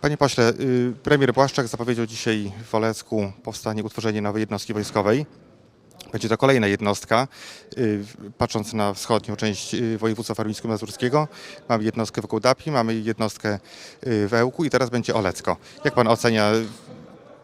Panie pośle, y, premier Błaszczak zapowiedział dzisiaj w Olecku powstanie, utworzenie nowej jednostki wojskowej. Będzie to kolejna jednostka. Y, Patrząc na wschodnią część y, województwa warmińsko-mazurskiego, mamy jednostkę wokół Dapi, mamy jednostkę w Ełku i teraz będzie Olecko. Jak pan ocenia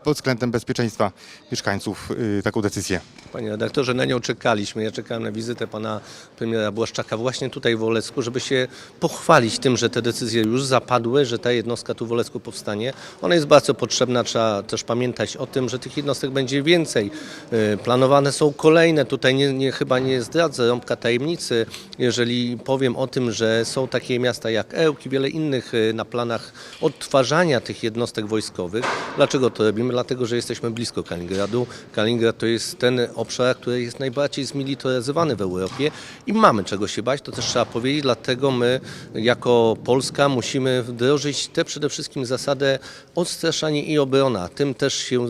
pod względem bezpieczeństwa mieszkańców y, taką decyzję? Panie redaktorze, na nią czekaliśmy. Ja czekałem na wizytę pana premiera Błaszczaka właśnie tutaj w Olecku, żeby się pochwalić tym, że te decyzje już zapadły, że ta jednostka tu w Olecku powstanie. Ona jest bardzo potrzebna, trzeba też pamiętać o tym, że tych jednostek będzie więcej. Y, Planowane są kolejne, tutaj nie, nie, chyba nie zdradzę rąbka tajemnicy, jeżeli powiem o tym, że są takie miasta jak Ełk i wiele innych y, na planach odtwarzania tych jednostek wojskowych. Dlaczego to robimy? Dlatego, że jesteśmy blisko Kaliningradu. Kaliningrad to jest ten obszar, który jest najbardziej zmilitaryzowany w Europie i mamy czego się bać, to też trzeba powiedzieć, dlatego my jako Polska musimy wdrożyć te przede wszystkim zasadę odstraszanie i obrona. Tym też się e,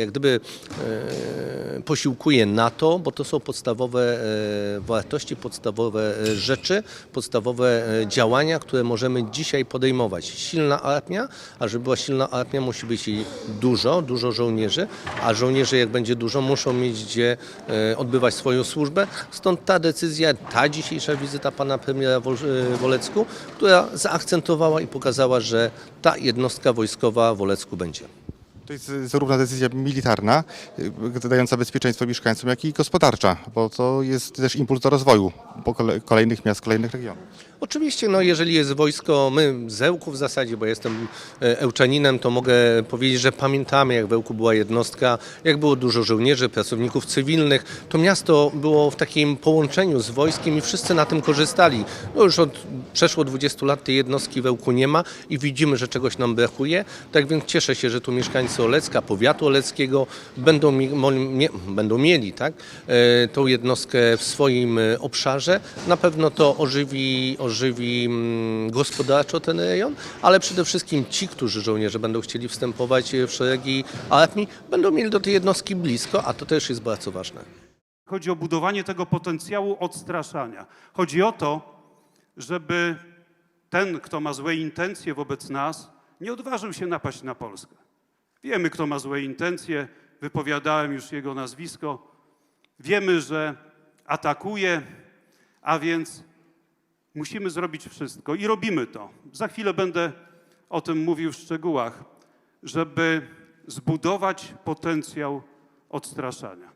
jak gdyby e, posiłkuje NATO, bo to są podstawowe e, wartości, podstawowe rzeczy, podstawowe działania, które możemy dzisiaj podejmować. Silna armia, a żeby była silna armia musi być jej dużo, dużo żołnierzy, a żołnierze jak będzie dużo muszą mieć gdzie e, odbywać swoją służbę. Stąd ta decyzja, ta dzisiejsza wizyta pana premiera w e, w Olecku, która zaakcentowała i pokazała, że ta jednostka wojskowa w Olecku będzie. To jest zarówno decyzja militarna, y, dająca bezpieczeństwo mieszkańcom, jak i gospodarcza, bo to jest też impuls do rozwoju po kole- kolejnych miast, kolejnych regionów. Oczywiście, no jeżeli jest wojsko, my z Ełku w zasadzie, bo jestem e, Ełczaninem, to mogę powiedzieć, że pamiętamy jak w Ełku była jednostka, jak było dużo żołnierzy, pracowników cywilnych. To miasto było w takim połączeniu z wojskiem i wszyscy na tym korzystali. No już od przeszło 20 lat tej jednostki w Ełku nie ma i widzimy, że czegoś nam brakuje. Tak więc cieszę się, że tu mieszkańcy Olecka, powiatu oleckiego będą, mi, mo- będą mieli tak, e, tą jednostkę w swoim e, obszarze. Na pewno to ożywi, ożywi mm, gospodarczo ten rejon, ale przede wszystkim ci, którzy żołnierze będą chcieli wstępować e, w szeregi armii, będą mieli do tej jednostki blisko, a to też jest bardzo ważne. Chodzi o budowanie tego potencjału odstraszania. Chodzi o to, żeby ten, kto ma złe intencje wobec nas, nie odważył się napaść na Polskę. Wiemy, kto ma złe intencje, wypowiadałem już jego nazwisko. Wiemy, że atakuje, a więc musimy zrobić wszystko i robimy to. Za chwilę będę o tym mówił w szczegółach, żeby zbudować potencjał odstraszania.